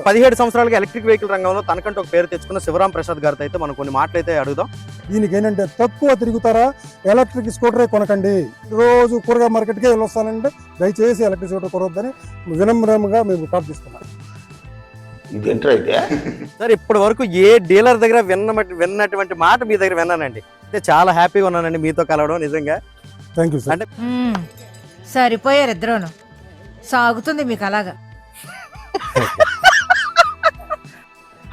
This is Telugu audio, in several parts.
గత పదిహేడు సంవత్సరాలుగా ఎలక్ట్రిక్ వెహికల్ రంగంలో తనకంటూ ఒక పేరు తెచ్చుకున్న శివరాం ప్రసాద్ గారితో అయితే మనం కొన్ని మాటలు అయితే అడుగుదాం. దీనికి ఏంటంటే తక్కువ తిరుగుతారా? ఎలక్ట్రిక్ స్కూటరే కొనకండి. రోజు కూరగాయ మార్కెట్కే వెళ్ళొస్తానంటే దయచేసి ఎలక్ట్రిక్ స్కూటర్ కొనవద్దని వినమ్రంగా మేము ప్రార్థిస్తున్నాం సార్ ఇప్పటి వరకు ఏ డీలర్ దగ్గర విన్న విన్నటువంటి మాట మీ దగ్గర విన్నానండి. అంటే చాలా హ్యాపీగా ఉన్నానండి మీతో కలవడం నిజంగా. Thank you sir. అంటే. సరిపోయారు ఇద్దరును. సాగుతుంది మీకు అలాగా.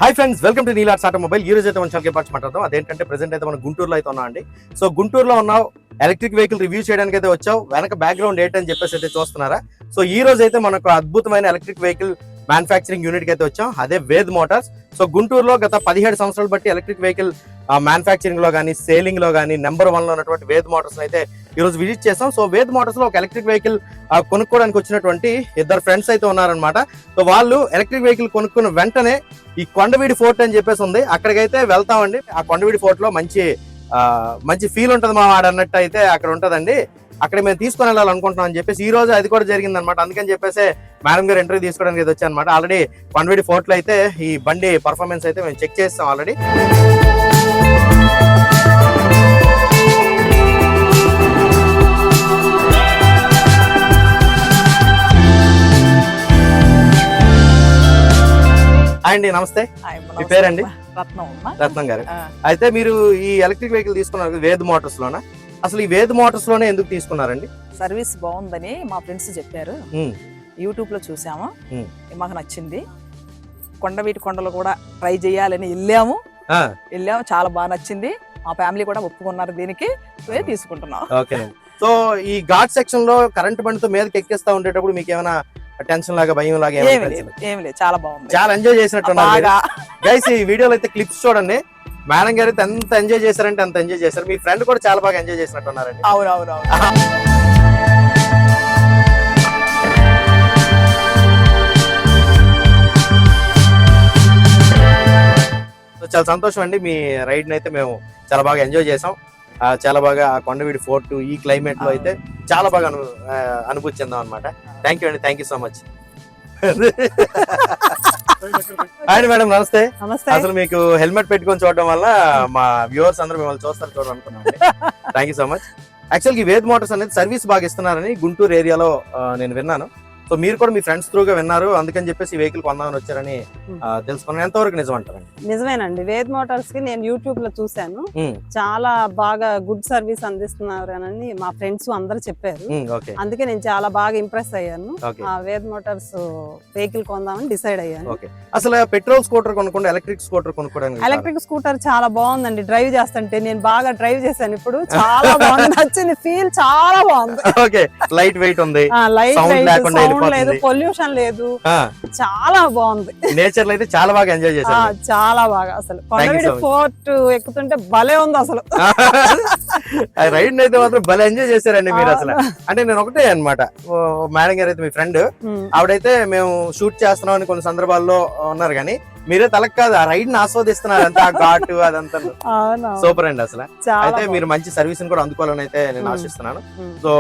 హై ఫ్రెండ్స్ వెల్కమ్ టు నీలాట్స్ ఆటోమొబైల్ ఈ రోజు అయితే మనం చాలా పాటు మాట్లాడదాం. అదేంటంటే ప్రెసెంట్ అయితే మనం గుంటూరులో అయితే ఉన్నాం అండి. సో గుంటూరులో ఉన్నావు ఎలక్ట్రిక్ వెహికల్ రివ్యూ చేయడానికి అయితే వచ్చావు. వెనక బ్యాక్గ్రౌండ్ ఏంటని చెప్పేసి అయితే చూస్తున్నారా? సో ఈ రోజు అయితే మనకు అద్భుతమైన ఎలక్ట్రిక్ వెహికల్ మ్యానుఫ్యాక్చరింగ్ యూనిట్కి అయితే వచ్చాం. అదే వేద్ మోటార్స్. సో గుంటూరులో గత పదిహేడు సంవత్సరాలు బట్టి ఎలక్ట్రిక్ వెహికల్ మ్యానుఫ్యాక్చరింగ్లో కానీ సేలింగ్లో కానీ నెంబర్ వన్లో ఉన్నటువంటి వేద్ మోటార్స్ అయితే ఈ రోజు విజిట్ చేసాం సో వేద్ మోటార్స్లో ఒక ఎలక్ట్రిక్ వెహికల్ కొనుక్కోవడానికి వచ్చినటువంటి ఇద్దరు ఫ్రెండ్స్ అయితే ఉన్నారనమాట సో వాళ్ళు ఎలక్ట్రిక్ వెహికల్ కొనుక్కున్న వెంటనే ఈ కొండవీడి ఫోర్ట్ అని చెప్పేసి ఉంది. అక్కడికైతే వెళ్తామండి. ఆ కొండవీడి ఫోర్ట్లో మంచి మంచి ఫీల్ ఉంటది మా వాడు అన్నట్టు అయితే అక్కడ ఉంటదండి. అక్కడ మేము తీసుకొని వెళ్ళాలనుకుంటున్నాం అని చెప్పేసి ఈ రోజు అది కూడా జరిగింది అనమాట అందుకని చెప్పేసి మేడం గారు ఇంటర్వ్యూ తీసుకోవడానికి అయితే వచ్చాను అనమాట ఆల్రెడీ కొండవీడి ఫోర్ట్లో అయితే ఈ బండి పర్ఫార్మెన్స్ అయితే మేము చెక్ చేస్తాం ఆల్రెడీ అండి నమస్తే. మీ పేరండి? రత్నం గారు. అయితే మీరు ఈ ఎలక్ట్రిక్ వెహికల్ తీసుకున్నారు వేద్ మోటార్స్ లోనా? అసలు ఈ వేద్ మోటార్స్లోనే ఎందుకు తీసుకున్నారండి? సర్వీస్ బాగుందని మా ఫ్రెండ్స్ చెప్పారు. ఉమ్, యూట్యూబ్లో చూసాము. మాకు నచ్చింది. కొండవీటి కొండలు కూడా ట్రై చేయాలని వెళ్ళాము. వెళ్ళాము చాలా బాగా నచ్చింది. మా ఫ్యామిలీ కూడా ఒప్పుకున్నారు దీనికి. తీసుకుంటున్నాం. ఓకేనండి సో ఈ ఘాట్ సెక్షన్లో కరెంట్ బండితో మీదకి ఎక్కిస్తా ఉండేటప్పుడు మీకు ఏమైనా టెన్షన్ లాగా భయం లాగా ఏమి లేదు. అనిపించిందా? ఏమి లేదు. చాలా బాగుంది. చాలా ఎంజాయ్ చేసినట్టున్నారు బాగా. గైస్ ఈ వీడియోలో అయితే క్లిప్స్ చూడండి. మేడం గారు అయితే ఎంత ఎంజాయ్ చేశారంటే అంత ఎంజాయ్ చేశారు. మీ ఫ్రెండ్ కూడా చాలా బాగా ఎంజాయ్ చేసినట్టున్నారండి. అవును అవును చాలా సంతోషం అండి. మీ రైడ్ అయితే మేము చాలా బాగా ఎంజాయ్ చేసాం చాలా బాగా ఆ కొండవీడి ఫోర్ట్ ఈ క్లైమేట్లో అయితే చాలా బాగా అనుభూతి చెందాం అనమాట థ్యాంక్ యూ అండి. Thank you so much hi madam. నమస్తే. అసలు మీకు హెల్మెట్ పెట్టుకొని చూడడం వల్ల మా వ్యూవర్స్ అందరూ మిమ్మల్ని చూస్తారు చూడడం అనుకున్నాం థ్యాంక్ యూ సో మచ్ యాక్చువల్గా ఈ వేద్ మోటార్స్ అనేది సర్వీస్ బాగా ఇస్తున్నారని గుంటూరు ఏరియాలో నేను విన్నాను. సో మీరు కూడా మీ ఫ్రెండ్స్ త్రూగా విన్నారు. అందుకని చెప్పేసి ఈ వెహికల్ కొందామని వచ్చారని తెలుసుకున్నాను ఎంతవరకు నిజం అంటారండి. నిజమేనండి. వేద్ మోటార్స్కి నేను యూట్యూబ్లో చూశాను. చాలా బాగా గుడ్ సర్వీస్ అందిస్తున్నారు అని మా ఫ్రెండ్స్ అందరూ చెప్పారు. అందుకే నేను చాలా బాగా ఇంప్రెస్ అయ్యాను. వేద్ మోటార్స్ వెహికల్ కొందామని డిసైడ్ అయ్యాను. అసలు పెట్రోల్ స్కూటర్ కొనుక్కుండా ఎలక్ట్రిక్ స్కూటర్ కొనుక్కోవడానికి ఎలక్ట్రిక్ స్కూటర్ చాలా బాగుందండి. డ్రైవ్ చేస్తుంటే నేను బాగా డ్రైవ్ చేశాను ఇప్పుడు. చాలా బాగుంది. నచ్చింది. ఫీల్ చాలా బాగుంది. ఓకే. లైట్ వెయిట్ ఉంది. లైట్ Sound లైట్ లేకుండా సౌండ్ లేదు. పొల్యూషన్ లేదు. చాలా బాగుంది. నేచర్ అయితే చాలా బాగా ఎంజాయ్ చేశారు. చాలా బాగా అసలు. కొండవీడి. ఫోర్ట్ ఎక్కుతుంటే భలే ఉంది అసలు. రైడ్ అయితే మాత్రం భలే ఎంజాయ్ చేశారండి మీరు అసలు. అంటే నేను ఒకటే అనమాట మేడం గారు అయితే మీ ఫ్రెండ్. ఆవిడైతే మేము షూట్ చేస్తున్నాం అని కొన్ని సందర్భాల్లో ఉన్నారు కానీ మీరే తలకు కాదు ఆ రైడ్ని ఆస్వాదిస్తున్నారు అంతా ఆ ఘాటు అదంతా. సూపర్ అండి అసలు. అయితే. మీరు మంచి సర్వీస్ కూడా అందుకోవాలని అయితే నేను. ఆశిస్తున్నాను. సో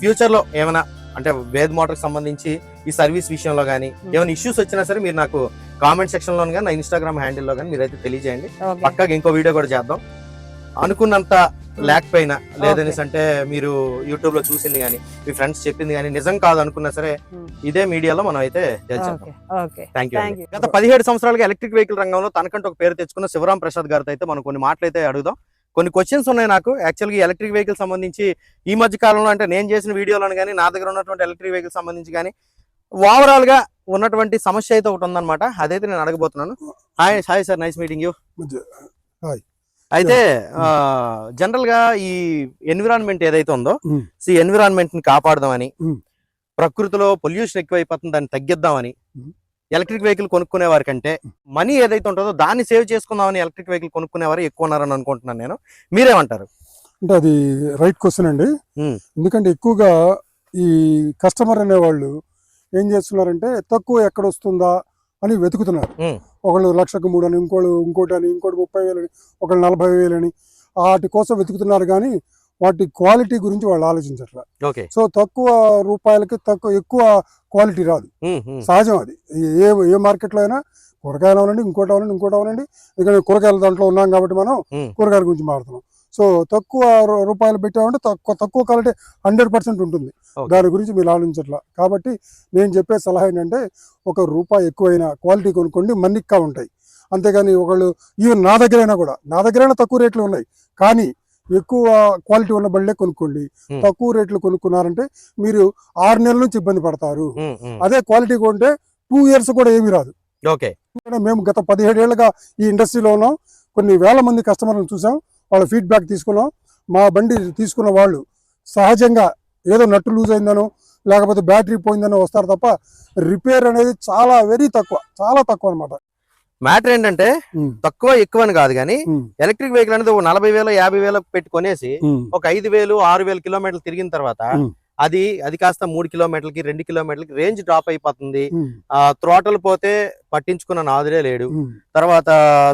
ఫ్యూచర్లో ఏమైనా అంటే వేద్ మోటార్ సంబంధించి ఈ సర్వీస్ విషయంలో కానీ ఏమైనా ఇష్యూస్ వచ్చినా సరే మీరు నాకు కామెంట్ సెక్షన్లో కానీ నా ఇన్స్టాగ్రామ్ హ్యాండిల్లో కానీ మీరైతే తెలియజేయండి. పక్కాగా ఇంకో వీడియో కూడా చేద్దాం. అనుకున్నంత లేకపోయినా లేదనేసి అంటే మీరు యూట్యూబ్లో చూసింది కానీ మీ ఫ్రెండ్స్ చెప్పింది కానీ నిజం కాదు అనుకున్నా సరే. ఇదే మీడియాలో మనం అయితే థ్యాంక్ యూ. గత పదిహేడు సంవత్సరాలుగా ఎలక్ట్రిక్ వెహికల్ రంగంలో తనకంటూ ఒక పేరు తెచ్చుకున్న శివరాం ప్రసాద్ గారితో అయితే మనం కొన్ని మాటలు అయితే అడుగుదాం. కొన్ని క్వశ్చన్స్ ఉన్నాయి నాకు యాక్చువల్గా ఎలక్ట్రిక్ వెహికల్ సంబంధించి ఈ మధ్య కాలంలో అంటే నేను చేసిన వీడియోలను కానీ నా దగ్గర ఉన్నటువంటి ఎలక్ట్రిక్ వెహికల్ సంబంధించి కానీ ఓవరాల్గా ఉన్నటువంటి సమస్య అయితే ఒకటి ఉందన్నమాట అదైతే నేను అడగబోతున్నాను hi hi sir nice meeting you మంచి- అయితే జనరల్గా ఈ ఎన్విరాన్మెంట్ ఏదైతే ఉందో Mm. సో ఎన్విరాన్మెంట్ని కాపాడదామని Mm. ప్రకృతిలో పొల్యూషన్ ఎక్కువైపోతుంది దాన్ని తగ్గిద్దామని Mm. ఎలక్ట్రిక్ వెహికల్ కొనుక్కునే వారి కంటే మనీ ఏదైతే ఉంటుందో దాన్ని సేవ్ చేసుకుందామని ఎలక్ట్రిక్ వెహికల్ కొనుక్కునేవారు ఎక్కువ ఉన్నారని అనుకుంటున్నాను నేను. మీరేమంటారు? అంటే అది రైట్ క్వశ్చన్ అండి. ఎందుకంటే ఎక్కువగా ఈ కస్టమర్ అనేవాళ్ళు ఏం చేస్తున్నారంటే తక్కువ ఎక్కడ వస్తుందా అని వెతుకుతున్నారు. ఒకళ్ళు లక్షకు మూడు అని ఇంకోళ్ళు ఇంకోటి అని ఇంకోటి ముప్పై వేలని ఒకళ్ళు నలభై వేలని వాటి కోసం వెతుకుతున్నారు. కానీ వాటి క్వాలిటీ గురించి వాళ్ళు ఆలోచించట్ల. సో తక్కువ రూపాయలకి తక్కువ ఎక్కువ క్వాలిటీ రాదు. సహజం అది. ఏ ఏ మార్కెట్లో అయినా కూరగాయలు అవనండి ఇంకోటి అవనండి ఇంకోటి అవనండి. ఎందుకంటే కూరగాయల దాంట్లో ఉన్నాం కాబట్టి మనం. కూరగాయల గురించి మాట్లాడుతున్నాం. సో తక్కువ రూపాయలు పెట్టామంటే తక్కువ తక్కువ క్వాలిటీ హండ్రెడ్ పర్సెంట్ ఉంటుంది. దాని గురించి మీరు ఆలోచించట్లా. కాబట్టి నేను చెప్పే సలహా ఏంటంటే ఒక రూపాయి ఎక్కువైనా క్వాలిటీ కొనుక్కోండి మన్నిక్కా ఉంటాయి. అంతేగాని ఒకళ్ళు ఈవెన్ నా దగ్గరైనా కూడా నా దగ్గరైనా తక్కువ రేట్లు ఉన్నాయి. కానీ ఎక్కువ క్వాలిటీ ఉన్న బళ్ళే కొనుక్కోండి. తక్కువ రేట్లు కొనుక్కున్నారంటే మీరు ఆరు నెలల నుంచి ఇబ్బంది పడతారు. అదే క్వాలిటీ కొంటే టూ ఇయర్స్ కూడా ఏమీ రాదు. ఓకే. మేము గత పదిహేడు ఏళ్ళుగా ఈ ఇండస్ట్రీలో ఉన్నాం. కొన్ని వేల మంది కస్టమర్లను చూసాం. వాళ్ళ ఫీడ్బ్యాక్ తీసుకున్నాం. మా బండి తీసుకున్న వాళ్ళు సహజంగా ఏదో నట్టు లూజ్ అయిందనో లేకపోతే బ్యాటరీ పోయిందనో వస్తారు తప్ప రిపేర్ అనేది చాలా వెరీ తక్కువ చాలా తక్కువ అనమాట మ్యాటర్ ఏంటంటే తక్కువ ఎక్కువ అని కాదు కానీ ఎలక్ట్రిక్ వెహికల్ అనేది నలభై వేలు యాభై వేలు పెట్టి కొనేసి ఒక ఐదు వేలు ఆరు వేల కిలోమీటర్లు తిరిగిన తర్వాత. అది అది కాస్త మూడు కిలోమీటర్లకి రెండు కిలోమీటర్లకి రేంజ్ డ్రాప్ అయిపోతుంది. ఆ త్రోటల్ పోతే పట్టించుకున్న నాదురే లేడు. తర్వాత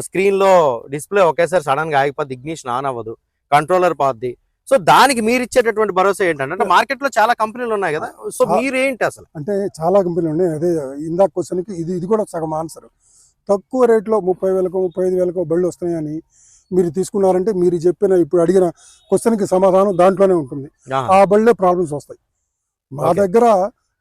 స్క్రీన్లో డిస్ప్లే ఒకేసారి సడన్గా ఆగిపోద్ది ఇగ్నిషన్ ఆన్ అవ్వదు కంట్రోలర్ పోద్ది. సో దానికి మీరు ఇచ్చేటటువంటి భరోసా ఏంటంటే అంటే మార్కెట్లో చాలా కంపెనీలు ఉన్నాయి కదా. సో మీరేంటి అసలు? అంటే చాలా కంపెనీలు ఉన్నాయి. అదే ఇందాక క్వశ్చన్కి ఇది ఇది కూడా సగం ఆన్సర్. తక్కువ రేట్లో ముప్పై వేలకు ముప్పై ఐదు వేలకు బళ్ళు వస్తున్నాయని మీరు తీసుకున్నారంటే మీరు చెప్పిన ఇప్పుడు అడిగిన క్వశ్చన్కి సమాధానం దాంట్లోనే ఉంటుంది. ఆ. బళ్ళే ప్రాబ్లమ్స్ వస్తాయి. మా. దగ్గర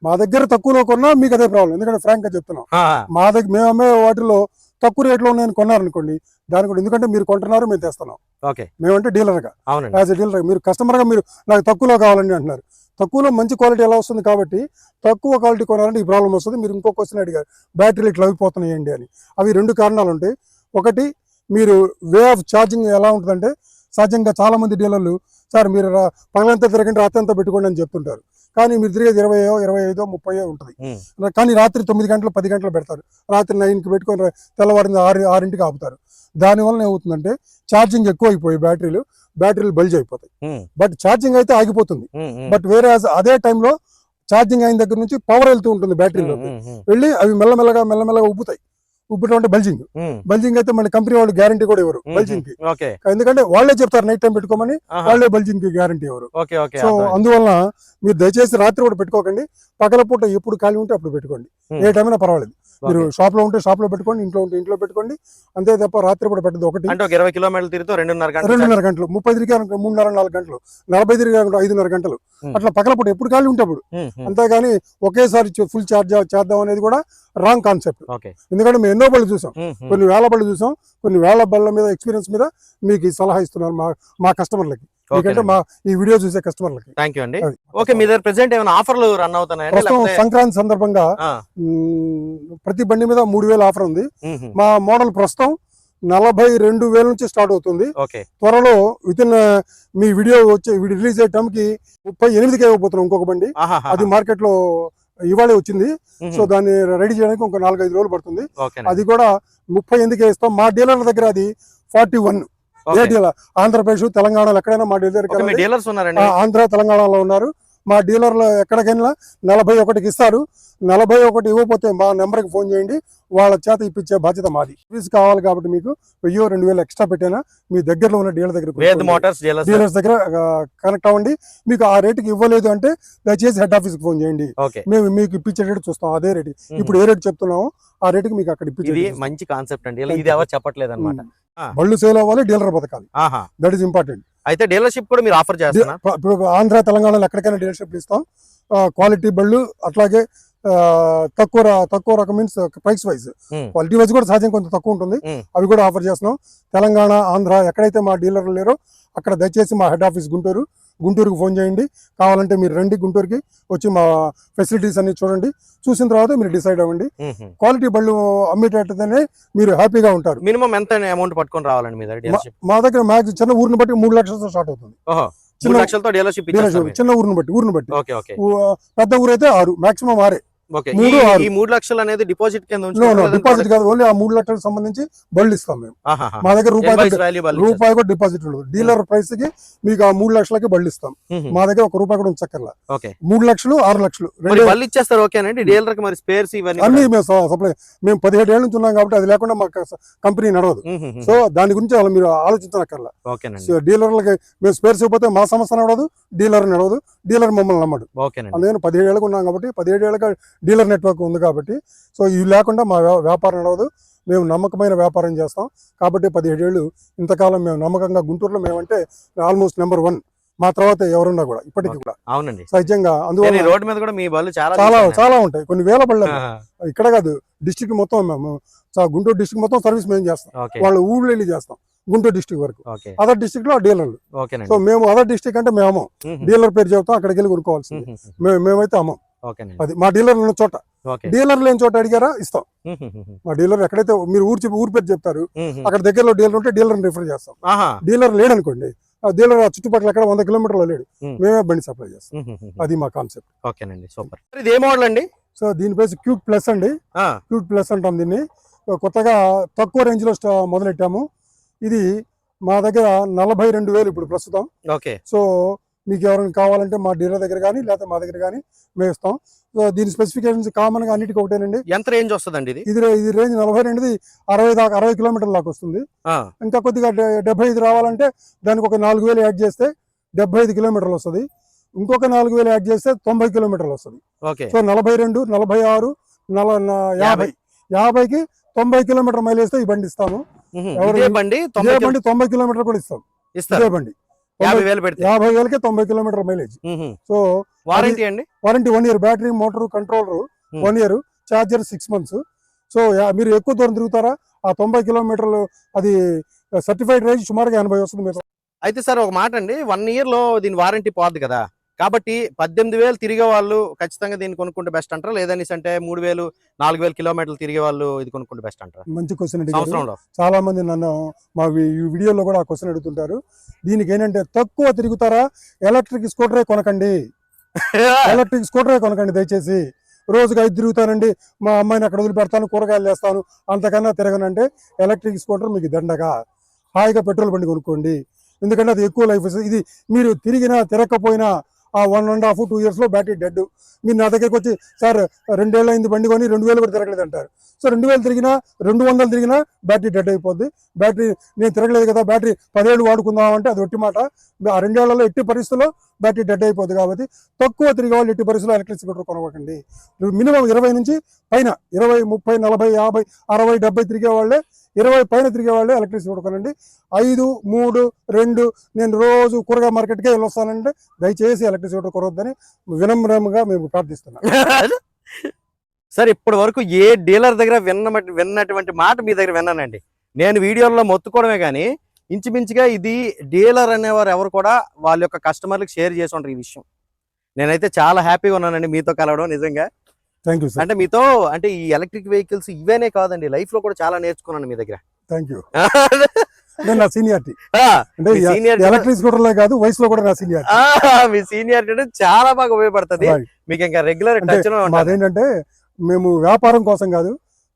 మా దగ్గర తక్కువలో కొన్నా మీకు అదే ప్రాబ్లం ఎందుకంటే ఫ్రాంక్గా చెప్తున్నాం. మా దగ్గర మేము అమ్మే వాటిలో తక్కువ రేట్లో నేను కొన్నారనుకోండి దాని కూడా ఎందుకంటే మీరు కొంటున్నారు మేము తెస్తున్నాం. మేమంటే డీలర్గా యాజ్ ఎ డీలర్ మీరు కస్టమర్గా మీరు నాకు తక్కువలో కావాలండి అంటున్నారు. తక్కువలో మంచి క్వాలిటీ ఎలా వస్తుంది కాబట్టి తక్కువ క్వాలిటీ కొనాలంటే ఈ ప్రాబ్లం వస్తుంది. మీరు ఇంకో క్వశ్చన్ అడిగారు బ్యాటరీలు ఇట్లా అయిపోతున్నాయండి అని. అవి రెండు కారణాలు ఉంటాయి. ఒకటి మీరు వే ఆఫ్ ఛార్జింగ్ ఎలా ఉంటుందంటే సహజంగా చాలా మంది డీలర్లు సార్ మీరు పగలంతా తిరగండి రాత్రి అంతా పెట్టుకోండి అని చెప్తుంటారు. కానీ మీరు తిరిగేది ఇరవై ఇరవై ఐదో ముప్పై ఉంటుంది. కానీ రాత్రి తొమ్మిది గంటలు పది గంటలు పెడతారు. రాత్రి నైన్కి పెట్టుకొని రా- తెల్లవారింది ఆరు ఆరింటికి ఆపుతారు. దానివల్ల ఏమవుతుందంటే ఛార్జింగ్ ఎక్కువ అయిపోయి బ్యాటరీలు బ్యాటరీలు బల్జ్ అయిపోతాయి. బట్ ఛార్జింగ్ అయితే ఆగిపోతుంది. బట్ వేరే అదే టైంలో ఛార్జింగ్ అయిన దగ్గర నుంచి పవర్ వెళ్తూ ఉంటుంది ఉమ్, వెళ్ళి అవి మెల్లమెల్లగా మెల్లమెల్లగా ఉబ్బుతాయి ఉబ్బుటం అంటే బల్జింగ్. బల్జింగ్ అయితే మన కంపెనీ వాళ్ళు గ్యారంటీ కూడా ఇవ్వరు బల్జింగ్కి ఎందుకంటే వాళ్ళే చెప్తారు నైట్ టైం పెట్టుకోమని. వాళ్ళే బల్జింగ్కి గ్యారంటీ ఇవ్వరు. సో. అందువల్ల మీరు దయచేసి రాత్రి కూడా పెట్టుకోకండి. పగల పూట ఎప్పుడు ఖాళీ ఉంటే అప్పుడు పెట్టుకోండి. ఏ టైం అయినా పర్వాలేదు. మీరు. షాప్లో ఉంటే షాప్లో పెట్టుకోండి ఇంట్లో ఉంటే ఇంట్లో పెట్టుకోండి. అంతే తప్ప రాత్రి కూడా పెట్టదు ఒకటి. అంటే ఒక ఇరవై కిలోమీటర్లు తిరుగుతూ రెండున్నర గంటలు రెండున్నర గంటలు ముప్పై తిరిగి మూడున్నర నాలుగు గంటలు నలభై తిరిగి ఐదున్నర గంటలు. అట్లా పగల పూట ఎప్పుడు ఖాళీ ఉంటే అప్పుడు. ఉమ్, ఉమ్, అంతేగాని ఒకేసారి ఫుల్ ఛార్జ్ చేద్దాం అనేది కూడా రాంగ్ కాన్సెప్ట్ ఎందుకంటే మేము ఎన్నో బళ్ళు చూసాం. కొన్ని వేల బళ్ళు చూసాం కొన్ని వేల బళ్ళ మీద ఎక్స్పీరియన్స్ మీద మీకు సలహా ఇస్తున్నారు మా మా కస్టమర్లకి ఎందుకంటే మా ఈ వీడియో చూసే కస్టమర్లకి. థ్యాంక్ యూ అండి. ఓకే మీ దగ్గర ప్రెసెంట్ ఏమైనా ఆఫర్లు రన్ అవుతున్నాయండి ప్రస్తుతం సంక్రాంతి సందర్భంగా ప్రతి బండి మీద మూడు వేలు ఆఫర్ ఉంది. మా మోడల్ ప్రస్తుతం నలభై రెండు వేల నుంచి స్టార్ట్ అవుతుంది. త్వరలో విత్ ఇన్ మీ వీడియో వచ్చే రిలీజ్ అయ్యే టైంకి ముప్పై ఎనిమిదికి ఇవ్వబోతున్నాం ఇంకొక బండి. అది మార్కెట్లో ఇవాళే వచ్చింది. సో దాన్ని రెడీ చేయడానికి ఇంకో నాలుగైదు రోజులు పడుతుంది. అది కూడా ముప్పై ఎనిమిదికే ఇస్తాం. మా డీలర్ల దగ్గర అది ఫార్టీ వన్. ఏ. డీలర్ ఆంధ్రప్రదేశ్ తెలంగాణలో ఎక్కడైనా మా డీలర్ ఆంధ్ర తెలంగాణలో ఉన్నారు. మా డీలర్లు ఎక్కడికైనా నలభై ఒకటికి ఇస్తారు. నలభై ఒకటి ఇవ్వకపోతే మా నెంబర్కి ఫోన్ చేయండి. వాళ్ళ చేత ఇప్పించే బాధ్యత మాది. సర్వీస్ కావాలి కాబట్టి మీకు వెయ్యో రెండు వేలు ఎక్స్ట్రా పెట్టైనా మీ దగ్గరలో ఉన్న డీలర్ దగ్గర మోటార్స్ డీలర్స్ దగ్గర. కనెక్ట్ అవ్వండి. మీకు ఆ రేటుకి ఇవ్వలేదు అంటే దయచేసి హెడ్ ఆఫీస్కి ఫోన్ చేయండి. మేము మీకు ఇప్పించేటట్టు చూస్తాం. అదే రేటు. ఇప్పుడు ఏ రేటు చెప్తున్నామో ఆ రేటుకి మీకు అక్కడ ఇది ఇప్పించేది మంచి కాన్సెప్ట్ అండి. ఇది ఎవరు చెప్పట్లేదు అనమాట బళ్ళు సేల్ అవ్వాలి డీలర్ బతకాలి. That is important. అయితే డీలర్షిప్ కూడా మీరు ఆఫర్ చేస్తున్నా? ఇప్పుడు ఆంధ్ర తెలంగాణలో ఎక్కడికైనా డీలర్షిప్ ఇస్తాం. క్వాలిటీ బళ్ళు అట్లాగే తక్కువ తక్కువ రకం means price wise Hmm. Quality wise కూడా సహజంగా కొంత తక్కువ ఉంటుంది. Hmm. అవి కూడా ఆఫర్ చేస్తున్నాం. తెలంగాణ ఆంధ్ర ఎక్కడైతే మా డీలర్లు లేరో అక్కడ దయచేసి మా హెడ్ ఆఫీస్ గుంటూరు గుంటూరుకు ఫోన్ చేయండి. కావాలంటే మీరు రండి గుంటూరుకి వచ్చి మా ఫెసిలిటీస్ అన్ని చూడండి. చూసిన తర్వాత మీరు డిసైడ్ అవ్వండి. క్వాలిటీ బళ్ళు అమ్మేటట్టుగానే మీరు హ్యాపీగా ఉంటారు. మినిమం ఎంత అమౌంట్ పట్టుకొని రావాలండి మీ దగ్గర మా దగ్గర మ్యాక్స్ చిన్న ఊరిని బట్టి మూడు లక్షలతో స్టార్ట్ అవుతుంది. చిన్న డీలర్షిప్ చిన్న ఊరిని బట్టి ఊరిని బట్టి. పెద్ద ఊరు అయితే ఆరు మాక్సిమం ఆరే. మూడు, ఈ- మూడు లక్షలు అనేది డిపాజిట్ కింద డిపాజిట్ కాదు ఓన్లీ ఆ మూడు లక్షలకు సంబంధించి బళ్ళు ఇస్తాం మేము. మా దగ్గర రూపాయి కూడా- వాళ్ళు. రూపాయి డిపాజిట్ ఉండదు. డీలర్ ప్రైస్కి మీకు ఆ మూడు లక్షలకి బళ్ళు ఇస్తాం. మా దగ్గర ఒక రూపాయి కూడా ఉంచక్కర్లా. మూడు లక్షలు ఆరు లక్షలు. వాళ్ళు ఇచ్చేస్తారు ఓకేనండి డీలర్కి మరి స్పేర్స్ ఇవన్నీ అన్ని మేము సప్లై మేము పదిహేడు ఏళ్ళ నుంచి ఉన్నాం కాబట్టి అది లేకుండా మాకు కంపెనీ నడవదు. సో దాని గురించి అలా మీరు ఆలోచించనక్కర్లా. డీలర్లకి మేము స్పేర్స్ ఇవ్వకపోతే మా సంస్థ నడవదు డీలర్ నడవదు డీలర్ మమ్మల్ని నమ్మడు. అందుకని పదిహేడు ఏళ్ళకు ఉన్నాం కాబట్టి పదిహేడు ఏళ్ళకి డీలర్ నెట్వర్క్ ఉంది కాబట్టి. సో ఇవి లేకుండా మా వ్యా- వ్యాపారం నడవదు. మేము నమ్మకమైన వ్యాపారం చేస్తాం. కాబట్టి పదిహేడు ఏళ్ళు ఇంతకాలం మేము నమ్మకంగా గుంటూరులో మేమంటే ఆల్మోస్ట్ నెంబర్ వన్. మా తర్వాత ఎవరున్నా కూడా ఇప్పటికీ కూడా. అవునండి. సహజంగా అందువల్ల రోడ్డు మీద కూడా మీ బళ్ళు చాలా చాలా. చాలా ఉంటాయి. కొన్ని వేల బళ్ళు. ఇక్కడ కాదు డిస్టిక్ మొత్తం మేము గుంటూరు డిస్టిక్ మొత్తం సర్వీస్ మేము చేస్తాం. వాళ్ళ ఊళ్ళో వెళ్ళి చేస్తాం గుంటూరు డిస్టిక్ వరకు. అదర్ డిస్టిక్లో డీలర్లు సో మేము అదర్ డిస్టిక్ అంటే మేము. డీలర్ పేరు చెబుతాం అక్కడికి వెళ్ళి కొనుక్కోవాల్సింది. మ్మ్, మ్మ్. మేము మేమైతే అమ్మం అది మా డీలర్ ఉన్న చోట. డీలర్ లేని చోట అడిగారా? ఇస్తాం. మా డీలర్ ఎక్కడైతే మీరు ఊరు చెప్పి ఊరు పేరు చెప్తారు. అక్కడ దగ్గరలో డీలర్ ఉంటే డీలర్ రిఫర్ చేస్తాం. డీలర్ లేడనుకోండి డీలర్ ఆ చుట్టుపక్కల ఎక్కడ వంద కిలోమీటర్లు లేడు. మేమే బండి సప్లై చేస్తాం. అది మా కాన్సెప్ట్. ఓకేనండి సూపర్. ఇది ఏ మోడల్ అండి? సో దీని పేరు క్యూట్ ప్లస్ అండి. క్యూట్ ప్లస్ అంటాం దీన్ని. కొత్తగా తక్కువ రేంజ్లో మొదలెట్టాము. ఇది మా దగ్గర నలభై రెండు వేలు ఇప్పుడు ప్రస్తుతం. ఓకే. సో మీకు ఎవరైనా కావాలంటే మా డీలర్ దగ్గర కానీ లేకపోతే మా దగ్గర కానీ మేము ఇస్తాం. సో దీని స్పెసిఫికేషన్స్ కామన్గా అన్నిటికీ ఒకటేనండి. ఎంత రేంజ్ వస్తుందండి ఇది? ఇది రేంజ్ నలభై రెండుది అరవై దాకా అరవై కిలోమీటర్ల దాకా వస్తుంది. ఇంకా కొద్దిగా డెబ్బై ఐదు రావాలంటే దానికి ఒక నాలుగు వేలు యాడ్ చేస్తే డెబ్బై ఐదు కిలోమీటర్లు వస్తుంది. ఇంకొక నాలుగు వేలు యాడ్ చేస్తే తొంభై కిలోమీటర్లు వస్తుంది. సో నలభై రెండు నలభై ఆరు నల యాభై. యాభైకి తొంభై కిలోమీటర్ మైలేజ్తో ఈ బండి ఇస్తాము బండి తొంభై కిలోమీటర్ కూడా ఇస్తాం. ఇస్తారు. ఇదే బండి. యాభై వేలు పెడితే. యాభై వేలకి తొంభై కిలోమీటర్ మైలేజ్. సో వారంటీ అండి? Warranty one year battery motor controller. One year charger six months so మీరు ఎక్కువ దూరం తిరుగుతారా? ఆ తొంభై కిలోమీటర్లు అది సర్టిఫైడ్ రేంజ్ సుమారుగా ఎనభై వస్తుంది మీకు. అయితే సార్ ఒక మాట అండి వన్ ఇయర్లో దీని వారంటీ పోద్ది కదా? కాబట్టి పద్దెనిమిది వేలు తిరిగే వాళ్ళు ఖచ్చితంగా దీన్ని కొనుక్కుంటే బెస్ట్ అంటారా? లేదనేసి అంటే మూడు వేలు నాలుగు వేలు కిలోమీటర్లు తిరిగే వాళ్ళు ఇది కొనుక్కుంటే బెస్ట్ అంటారా? మంచి క్వశ్చన్ అడిగారు. చాలా మంది నన్ను మా వీడియోలో కూడా ఆ క్వశ్చన్ అడుగుతుంటారు. దీనికి ఏంటంటే తక్కువ తిరుగుతారా? ఎలక్ట్రిక్ స్కూటరే కొనకండి. ఎలక్ట్రిక్ స్కూటరే కొనకండి దయచేసి. రోజుకి ఐదు తిరుగుతానండి. మా అమ్మాయిని అక్కడ వదిలిపెడతాను కూరగాయలు వేస్తాను అంతకన్నా తిరగనంటే ఎలక్ట్రిక్ స్కూటర్ మీకు దండగా. హాయిగా పెట్రోల్ బండి కొనుక్కోండి. ఎందుకంటే అది ఎక్కువ లైఫ్ ఇది మీరు తిరిగినా తిరగకపోయినా ఆ వన్ అండ్ హాఫ్ టూ ఇయర్స్లో బ్యాటరీ డెడ్ మీరు నా దగ్గరికి వచ్చి సార్ రెండేళ్ళు అయింది బండి కొని రెండు వేలు కూడా తిరగలేదు అంటారు. సో రెండు వేలు తిరిగినా రెండు వందలు తిరిగినా బ్యాటరీ డెడ్ అయిపోద్ది. బ్యాటరీ నేను తిరగలేదు కదా బ్యాటరీ పదిహేడు వాడుకుందాం అంటే అది ఒట్టి మాట. ఆ రెండేళ్ళలో ఎట్టి పరిస్థితుల్లో బ్యాటరీ డెడ్ అయిపోద్ది కాబట్టి తక్కువ తిరిగే వాళ్ళు ఎట్టి పరిస్థితుల్లో ఎలక్ట్రిక్ స్కూటర్ కొనవకండి. మినిమం ఇరవై నుంచి పైన ఇరవై ముప్పై నలభై యాభై అరవై డెబ్బై తిరిగే వాళ్ళే ఇరవై పైన తిరిగే వాళ్ళే ఎలక్ట్రిసిటీ కొడుకోనండి ఐదు మూడు రెండు నేను రోజు కూరగాయ మార్కెట్కే వెళ్ళొస్తానంటే దయచేసి ఎలక్ట్రిసిటీ స్కూటర్ వినమ్రంగా మేము ప్రార్థిస్తున్నాం. సార్ ఇప్పటి వరకు ఏ డీలర్ దగ్గర విన్న విన్నటువంటి మాట మీ దగ్గర విన్నానండి. నేను వీడియోలో మొత్తుకోవడమే కానీ ఇంచుమించుగా ఇది డీలర్ అనేవారు ఎవరు కూడా వాళ్ళ యొక్క కస్టమర్లకు షేర్ చేసి ఉంటారు ఈ విషయం. నేనైతే చాలా హ్యాపీగా ఉన్నానండి మీతో కలవడం నిజంగా. థ్యాంక్ యూ అంటే మీతో అంటే ఈ ఎలక్ట్రిక్ వెహికల్స్ ఇవేనే కాదండి లైఫ్లో కూడా చాలా నేర్చుకున్నాను మీ దగ్గర. థ్యాంక్ యూ అంటే నా సీనియారిటీ అంటే ఎలక్ట్రిక్ స్కూటర్లే కాదు వయసులో కూడా నా సీనియారిటీ మీ సీనియర్ చాలా బాగా ఉపయోగపడుతుంది. మీకు ఇంకా రెగ్యులర్ అంటే టచ్ మాదేంటంటే మేము వ్యాపారం కోసం కాదు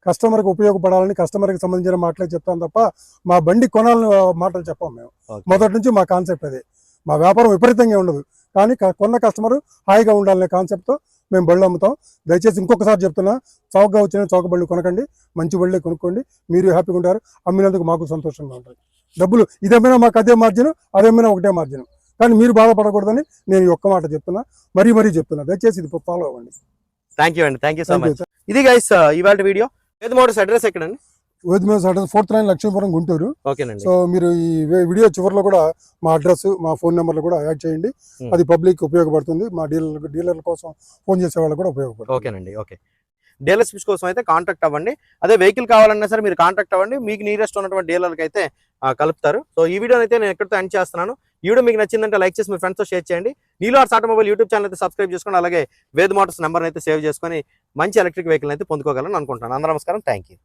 కస్టమర్కి ఉపయోగపడాలని కస్టమర్కి సంబంధించిన మాటలే చెప్తాం తప్ప మా బండి కొనాలని మాటలు చెప్పాం మేము. మొదటి నుంచి మా కాన్సెప్ట్ అదే. మా వ్యాపారం విపరీతంగా ఉండదు. కానీ క- కొన్న కస్టమర్ హాయిగా ఉండాలనే కాన్సెప్ట్తో మేము బళ్ళు అమ్ముతాం. దయచేసి ఇంకొకసారి చెప్తున్నా చౌకగా వచ్చిన చౌక బళ్ళు కొనకండి మంచి బళ్ళే కొనుక్కోండి. మీరు హ్యాపీగా ఉంటారు. అమ్మినందుకు మాకు సంతోషంగా ఉంటుంది. డబ్బులు ఇదేమైనా మాకు అదే మార్జిన్ అదేమైనా ఒకటే మార్జిన్. కానీ మీరు బాధపడకూడదని నేను ఒక్క మాట చెప్తున్నా మరీ మరీ చెప్తున్నా. దయచేసి ఇది ఫాలో అవ్వండి. థ్యాంక్ యూ అండి. థ్యాంక్ యూ సో మచ్ ఇది గైస్ ఇవాళ వీడియో. ఏది మోటార్స్ అడ్రస్ ఎక్కడండి? వేదిమేస్ address fourth line Lakshmipuram Guntur. So మీరు ఈ వీడియో చివరిలో కూడా మా అడ్రస్ మా ఫోన్ నెంబర్లు కూడా యాడ్ చేయండి. అది పబ్లిక్ ఉపయోగపడుతుంది. మా డీలర్ డీలర్ల కోసం ఫోన్ చేసే వాళ్ళకి కూడా ఉపయోగపడుతుంది. ఓకేనండి ఓకే. డీలర్షిప్స్ కోసం అయితే కాంటాక్ట్ అవ్వండి. అదే వెహికల్ కావాలన్నా సరే మీరు కాంటాక్ట్ అవ్వండి. మీకు నియరెస్ట్ ఉన్నటువంటి డీలర్కి అయితే కలుపుతారు. సో ఈ వీడియోని అయితే నేను ఎక్కడితో ఎండ్ చేస్తున్నాను. ఈ వీడియో మీకు నచ్చిందంటే లైక్ చేసి మీ ఫ్రెండ్స్తో షేర్ చేయండి. నీలో ఆర్ట్స్ ఆటోమొబైల్ యూట్యూబ్ ఛానల్ అయితే సబ్స్క్రైబ్ చేసుకోండి అలాగే వేద్ మోటార్స్ నెంబర్ అయితే సేవ్ చేసుకొని మంచి ఎలక్ట్రిక్ వెహికల్ అయితే పొందుకోగలను అనుకుంటున్నాను. అందరూ నమస్కారం. Thank you